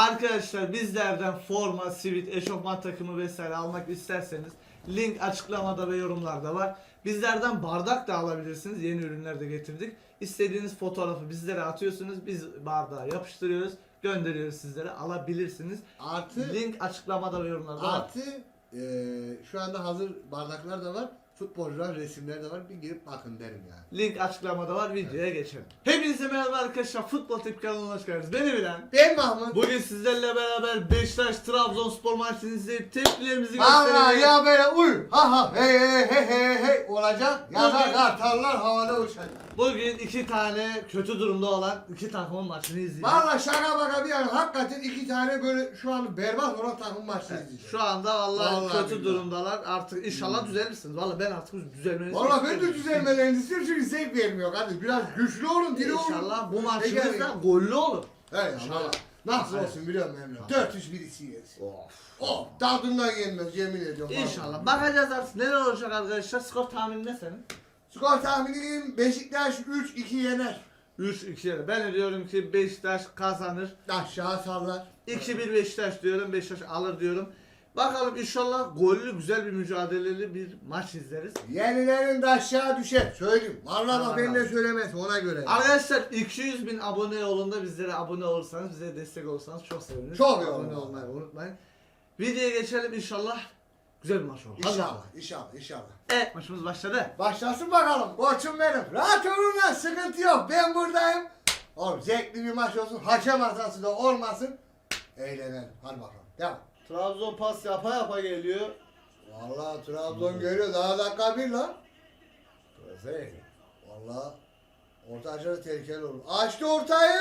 Arkadaşlar bizlerden forma, sivit, eşofman takımı vesaire almak isterseniz link açıklamada ve yorumlarda var. Bizlerden bardak da alabilirsiniz. Yeni ürünler de getirdik. İstediğiniz fotoğrafı bizlere atıyorsunuz. Biz bardağı yapıştırıyoruz. Gönderiyoruz sizlere. Alabilirsiniz. Artı Link açıklamada ve yorumlarda var. artı eee, şu anda hazır bardaklar da var. Futbolcular resimleri de var. Bir girip bakın derim yani. Link açıklamada var. Videoya geçelim. Hepinize merhaba arkadaşlar. Futbol Tip kanalına hoş geldiniz. Beni bilen. Ben Mahmut. Bugün sizlerle beraber Beşiktaş Trabzonspor maçını izleyip tepkilerimizi Valla göstereceğiz. ya böyle uy ha ha hey hey hey hey hey olacak. Ya da kartallar havada uçacak. Bugün iki tane kötü durumda olan iki takımın maçını izleyeceğiz. Valla şaka baka bir yana hakikaten iki tane böyle şu an berbat olan takım maçı izleyeceğim. Şu anda vallahi, Vallahi kötü billahi. durumdalar. Artık inşallah düzelirsiniz. Vallahi ben artık düzelmenizi Valla ben de istiyorum. düzelmelerini istiyorum çünkü zevk vermiyor kardeş. Biraz güçlü olun, diri olun. İnşallah bu maçımız da gollü olur. He İnşallah. Nasıl Evet. olsun biliyor musun Emre? 400 birisi yesin. Of. Oh tadından yenmez yemin ediyorum. İnşallah. Bakacağız artık neler olacak arkadaşlar. Skor tahmini ne senin? Skor tahminim Beşiktaş 3-2 yener. 3-2 yere. Ben diyorum ki Beşiktaş kazanır. Aşağı sallar. 2-1 Beşiktaş diyorum. Beşiktaş alır diyorum. Bakalım inşallah gollü güzel bir mücadeleli bir maç izleriz. Yenilerin de aşağı düşer. Söyleyeyim. Vallahi bak ben de söylemez ona göre. Arkadaşlar 200 bin abone yolunda bizlere abone olursanız bize destek olursanız çok seviniriz. Çok iyi abone olmayı unutmayın. Videoya geçelim inşallah. Güzel bir maç olur. Hadi İnşallah, inşallah, inşallah. Evet maçımız başladı. Başlasın bakalım. Koçum benim. Rahat olun lan. Sıkıntı yok. Ben buradayım. Oğlum zevkli bir maç olsun. Hakem hatası da olmasın. Eğlenelim. Hadi bakalım. Devam. Trabzon pas yapa yapa geliyor. Vallahi Trabzon geliyor. Daha dakika bir lan. Vallahi orta aşırı tehlikeli olur. Açtı ortayı.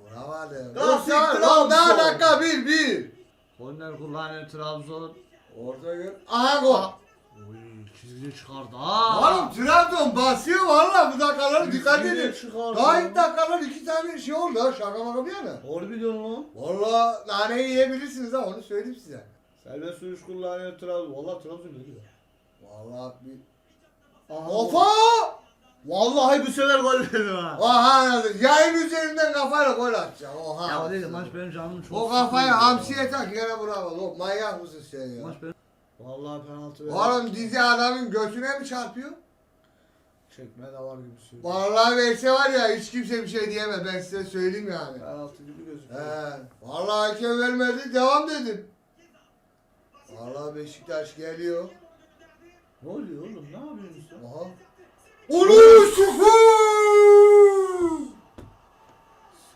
Vuramadı. Klasik Lan Daha dakika bir bir. Korner kullanıyor Trabzon. Orta gel. Aha gol. Oy çizgiyi çıkardı. Aa. Oğlum Trabzon basıyor valla bu dakikalara dikkat Çizgiyi edin. çıkardı. Daha ilk dakikalar iki tane şey oldu ha şaka maka bir yana. Doğru biliyorsun lan. Valla naneyi yiyebilirsiniz ha onu söyleyeyim size. Serbest sürüş kullanıyor Trabzon. Valla Trabzon geliyor. Valla bir... Aha. Ofa! Vallahi bu sefer gol veriyor ha. Oha yayın üzerinden kafayla gol atacak. Oha. Ya o değil maç benim canımı çok O kafayı sıkıyor. hamsiye tak yere bravo. Oğlum manyak mısın sen ya? Maç benim. Vallahi penaltı veriyor. Oğlum dizi adamın götüne mi çarpıyor? Çekme de var gibi söylüyor. Vallahi verse var ya hiç kimse bir şey diyemez ben size söyleyeyim yani. Penaltı gibi gözüküyor. He, vallahi hakem vermedi devam dedim. Vallahi Beşiktaş geliyor. Ne oluyor oğlum? Ne yapıyorsun sen? Aha. Onu sıfır!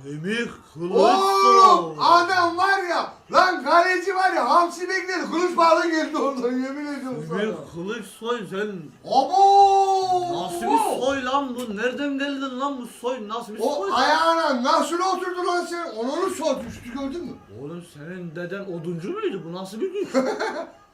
Semih Oğlum adam var ya lan kaleci var ya hamsi bekledi kılıç bağlı geldi oradan yemin ediyorum sana. Semih Kılıç soy sen Abo! nasıl bir soy lan bu? Nereden geldin lan bu soy? Nasıl bir O soy? ayağına nasıl oturdu lan sen? Onun sol düştü gördün mü? Oğlum senin deden oduncu muydu? Bu nasıl bir güç?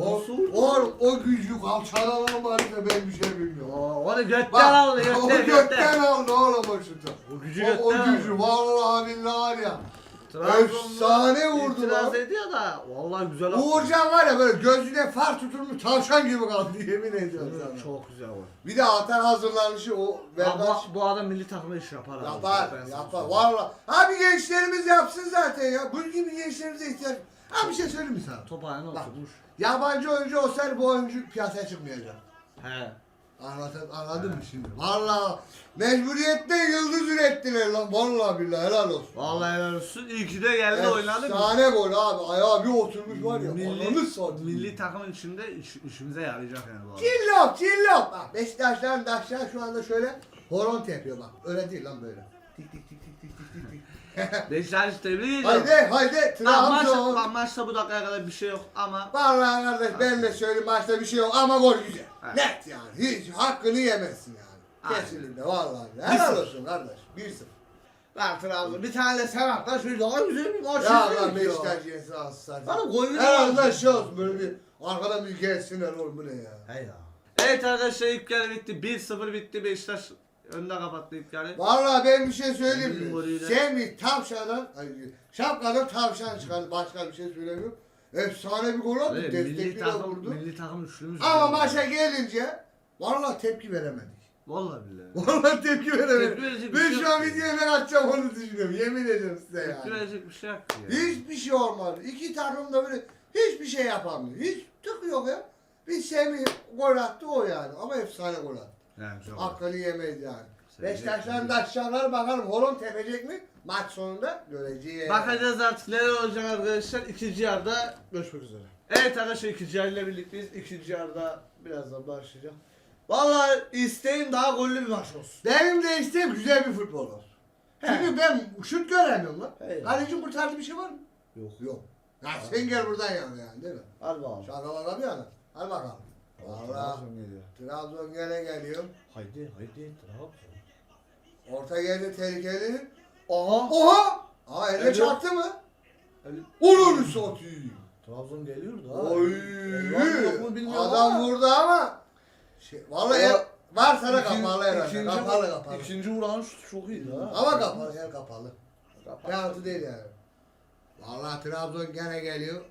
O, o, o gücü kalçadan var da ben bir şey bilmiyorum. Aa, Onu götten Bak, aldı o götten götten. aldı oğlum o şutu. O gücü O, o götten gücü aldı. vallahi billahi ya. Efsane vurdu lan. ediyor da vallahi güzel attı. Uğurcan var ya böyle gözüne far tutulmuş tavşan gibi kaldı yemin ediyorum sana. Çok güzel var. Bir de atan hazırlanışı o Ama bu adam milli takımda iş yapar yapar yapar. Valla. Abi gençlerimiz yapsın zaten ya. Bu gibi gençlerimize ihtiyaç. Abi bir şey söyleyeyim mi sana? Top ayağına Bak. oturmuş. Yabancı oyuncu olsaydı bu oyuncu piyasaya çıkmayacak. He. Anladın, anladın mı şimdi? Valla mecburiyetten yıldız ürettiler lan. Valla billahi helal olsun. Vallahi helal olsun. İyi ki de geldi oynadı. Efsane gol abi. Ayağı bir oturmuş var ya. Milli, Ananı satayım. milli takımın içinde iş, işimize yarayacak yani bu adam. Cillop cillop. Bak Beşiktaşların daşlar şu anda şöyle horon tepiyor bak. Öyle değil lan böyle. Tik tik tik tik tik tik tik tik. Beşiktaş tebrik ediyorum. haydi haydi Lan maç, Trabzon. lan maçta bu dakikaya kadar bir şey yok ama Vallahi kardeş ben de söyleyeyim maçta bir şey yok ama gol güzel. Evet. Net yani. Hiç hakkını yemezsin yani. Aynen. Kesinlikle vallahi. Helal olsun kardeş. 1-0. lan Trabzon bir tane de sen at lan şöyle daha güzel bir maç Ya izleyelim lan ya. Beşiktaş yenisi alsın. Bana golünü Her anda alsın. şey olsun böyle bir arkadan bir gelsinler oğlum bu ne ya. He ya. Evet arkadaşlar ilk yarı bitti. 1-0 bitti. Beşiktaş önde kapattı yarı. Vallahi ben bir şey söyleyeyim mi? golüyle. Semih tavşandan, ay, şapkadan tavşan çıkardı. Başka bir şey söylemiyorum. Efsane bir gol oldu. Evet, milli de takım, vurdu. milli takım üçlümüz. Ama var. maça gelince vallahi tepki veremedik. Vallahi billahi. Vallahi tepki veremedim. Tepki verecek bir Ben şey şu an yok videoya ne atacağım onu düşünüyorum. Yemin ediyorum size yani. verecek bir şey yok ki ya. Hiçbir şey olmadı. İki takım da böyle hiçbir şey yapamıyor. Hiç tık yok ya. Bir Semih gol attı o yani. Ama efsane gol attı. Yani çok Hakkını yemez yani. Da aşağılar bakalım. Holon tepecek mi? Maç sonunda göreceğiz. Bakacağız artık neler olacak arkadaşlar. İkinci yarıda görüşmek üzere. Evet arkadaşlar ikinci yarıyla birlikteyiz. İkinci yarıda birazdan başlayacağım. Vallahi isteğim daha gollü bir maç olsun. Benim de isteğim güzel bir futbol olsun. Çünkü ben şut göremiyorum lan. He ya. Kaleci kurtardığı bir şey var mı? Yok. Yok. Ya sen gel buradan yana yani değil mi? Hadi bakalım. Şaka baka bir yana. Hadi bakalım. Valla Trabzon geliyor. Trabzon gene geliyor. Haydi haydi Trabzon. Orta geldi tehlikeli. Aha. Oha! Aa elle Evet. çarptı mı? Evet. Onu satayım. Trabzon geliyor da. Oy! Var mı yok mu bilmiyorum Adam ama. vurdu ama. Şey, vallahi el, var sana İkinci- kapalı herhalde. ikinci- kapalı kapalı. İkinci vuran şut çok iyiydi ha. Ama kapalı, el kapalı. Kapalı. Penaltı değil yani. Vallahi Trabzon gene geliyor.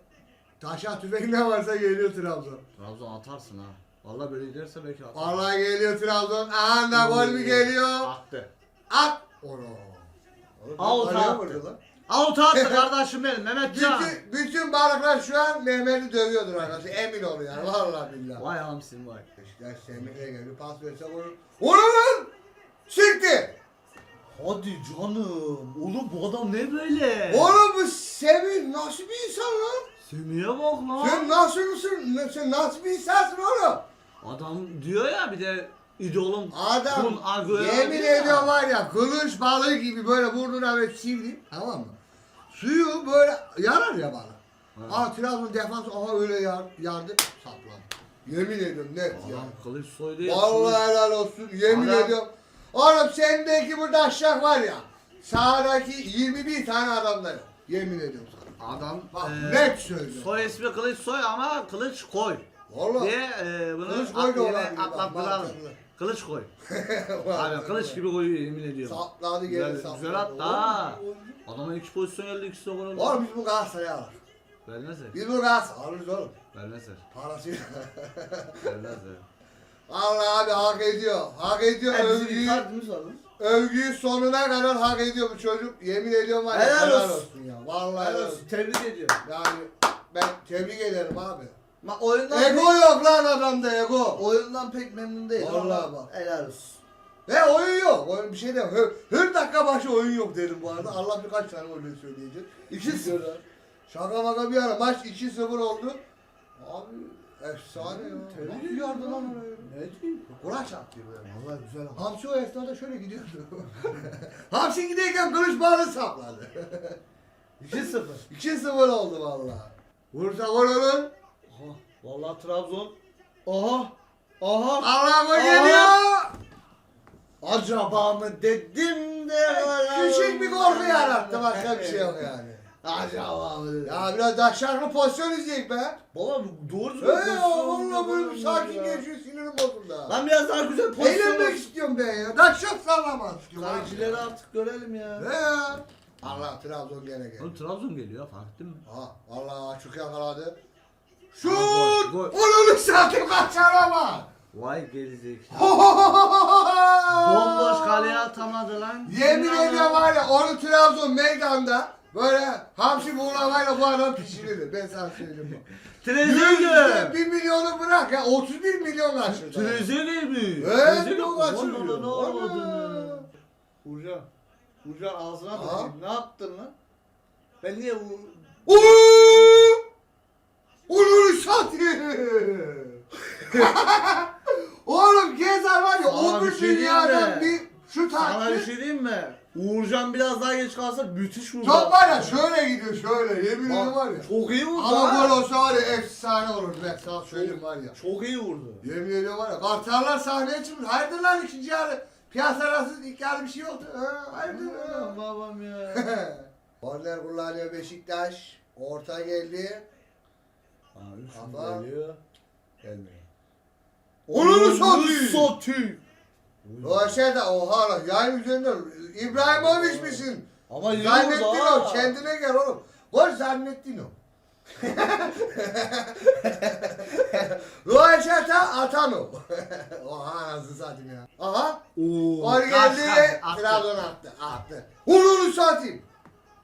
Taşa tüfek ne varsa geliyor Trabzon. Trabzon atarsın ha. Vallahi böyle giderse belki atar. Vallahi geliyor Trabzon. Aha da gol mü geliyor? Attı. At! Ono. Out attı. Out attı kardeşim benim Mehmetcan. Bütün, bütün balıklar şu an Mehmet'i dövüyordur arkadaşlar. Emin ol yani. Vallahi billahi. Vay hamsin vay. Beşiktaş Semih'e geliyor. Pas verse vurur. Vurur lan! Sikti! Hadi canım. Oğlum bu adam ne böyle? Oğlum bu Semih nasıl bir insan lan? Semih'e bak lan. Sen nasıl mısın? Sen nasıl bir insansın oğlum? Adam diyor ya bir de idolum Adam Kun Agüero yemin diyor ya. ediyorum var ya kılıç balığı gibi böyle burnuna böyle sivri tamam mı? Suyu böyle yarar ya bana. Evet. Aa Trabzon defans aha öyle yar, yardı saplandı. Yemin ediyorum net ya. Adam kılıç soydu ya. Vallahi helal olsun yemin Adam- ediyorum. Oğlum sendeki burada aşağı var ya. Sağdaki 21 tane adamlar. Yemin ediyorum sana. Adam Bak e, net söylüyorum. soy ismi kılıç soy ama kılıç koy. Vallahi. Diye e, bunu Kılıç koy da olabilir mantıklı. Kılıç koy. Abi kılıç gibi koyuyor yemin ediyorum. Sapladı geri Güzel, sapladı. güzel attı ha. Adama iki pozisyon geldi ikisi de gol oldu. Oğlum biz bu Galatasaray'ı alırız. Vermezler. Biz bu Galatasaray alırız oğlum. Vermezler. Parasıyla. Vermezler. Allah abi hak ediyor. Hak ediyor. Övgüyü, alın. Övgüyü sonuna kadar hak ediyor bu çocuk. Yemin ediyorum var ya. Helal olsun. ya. Vallahi helal olsun. Tebrik ediyorum. Yani ben tebrik ederim abi. Ma oyundan Ego yok lan adamda ego. oyundan pek memnun değil. Vallahi ama bak. Helal olsun. Ve oyun yok. Oyun bir şey değil. Her, her dakika başı oyun yok dedim bu arada. Allah birkaç tane öyle söyleyecek. 2-0. Şaka maka bir ara maç 2-0 oldu. Abi efsane ya. Nasıl yardı lan öyle? Ne diyeyim? Kulaç attı böyle. Vallahi güzel. Hamsi o esnada şöyle gidiyordu. Hamsi giderken kılıç bağlı sapladı. 2-0. 2-0 oldu vallahi. Vursa gol olur. Aha. Vallahi Trabzon. Aha. Aha. Aa! geliyor. Acaba mı dedim de Küçük bir korku yarattı. Başka bir şey yok yani. Mı dedim. Ya biraz daha şarkı pozisyon izleyek be. Baba doğru He düzgün ya valla böyle bir sakin geçiyor sinirim bozuldu. Lan biraz daha güzel pozisyon. Eğlenmek istiyorum ben ya. Daşak sallamak istiyorum. Kalecileri artık görelim ya. He ya. Allah Trabzon gene gel. Oğlum Trabzon geliyor fark ettin mi? Ha vallahi açık yakaladı. gol, Şut! gol. Onu satayım kaçar ama. Vay gerizekalı. Bomboş kaleye atamadı lan. Yemin ediyorum var ya onu Trabzon meydanda böyle hamsi buğulamayla bu adam pişirir. Ben sana söyleyeyim bak. Yüzde Trezeguet. bir milyonu bırak ya 31 milyon kaçırdı. Trezeguet mi? Evet, kaçırıyor. Vallahi ne olmadığını. Uğurcan. Uğurcan ağzına Aha. bakayım. Ne yaptın lan? Ben niye bu... Uuu! Onu satayım. Oğlum Gezar var ya Sana o bir bir şey diyeyim dünyadan mi? bir şu Sana bir taktı. şey diyeyim mi? Uğurcan biraz daha geç kalsa müthiş vurdu. Top var ya şöyle gidiyor şöyle yemin Bak, ediyorum var ya. Çok iyi vurdu Ama ha. gol olsa var ya efsane olurdu ben sana söyleyeyim var ya. Çok iyi vurdu. Yemin ediyorum var ya kartallar sahneye çıkmış. Hayırdır lan ikinci yarı? Piyasa arası ilk yarı bir şey yoktu. Ha, hayırdır Aman ya. babam ya. Korner kullanıyor Beşiktaş. Orta geldi. Üç Kafa. geliyor. Gelmiyor. Onu satayım. satayım. O şey de oha lan yayın üzerinden İbrahimovic misin? Ama iyi Zannettin o kendine gel oğlum. Gol zannettin o. Roeşata Atano. Oha anasını satayım ya. Aha. Oo, Gol kaç, geldi. kaç, attı. Trabzon attı. Attı. Onu satayım.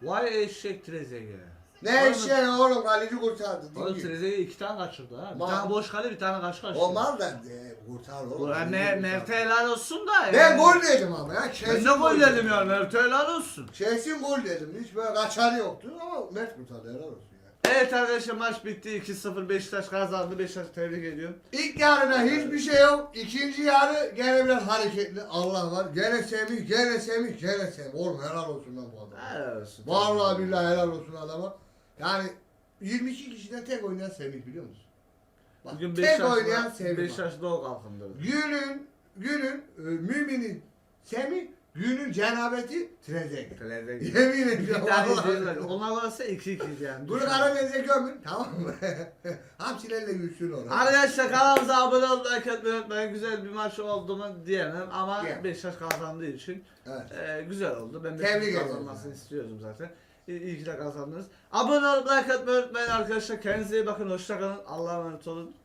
Vay eşek Trezeguet. Ne şey oğlum kaleci kurtardı. Oğlum Dingi. Trezeguet iki tane kaçırdı ha. Bir tane boş kale bir tane kaç kaçırdı. O mal da e, kurtar oğlum. Ulan kurtardı. Mert'e helal olsun da. Ben yani. gol dedim ama ya. Ben Kesin de gol dedim ya Mert'e helal olsun. Kesin gol dedim. Hiç böyle kaçarı yoktu ama Mert kurtardı helal olsun ya. Evet arkadaşlar maç bitti. 2-0 Beşiktaş kazandı. Beşiktaş'ı tebrik ediyorum. İlk yarıda hiçbir şey yok. İkinci yarı gene biraz hareketli. Allah var. Gene Semih, gene Semih, gene Semih. Oğlum helal olsun lan bu adama. Helal olsun. Vallahi billahi helal olsun adama. Yani 22 kişiden tek oynayan Semih biliyor musun? Bak, Bugün tek oynayan Semih. bak. Beşiktaş doğu kalkındırdı. Günün, günün e, müminin Semih, günün cenabeti Trezeguet. Trezeguet. Yemin Bir ediyorum. tane vallahi. izleyiz bak. Onlar varsa 2-2 yani. Bunu Düşün. Karadeniz'e gömün tamam mı? Hamsilerle yüzsün onu. Arkadaşlar kanalımıza abone olmayı, like unutmayın. Güzel bir maç oldu mu diyemem ama Diyemem. Beşiktaş kazandığı için Evet. e, güzel oldu. Ben Tebrik Beşiktaş'ın ederim. kazanmasını istiyordum zaten. İyi, ki de kazandınız. Abone olup like atmayı unutmayın arkadaşlar. Kendinize iyi bakın. Hoşça kalın. Allah'a emanet olun.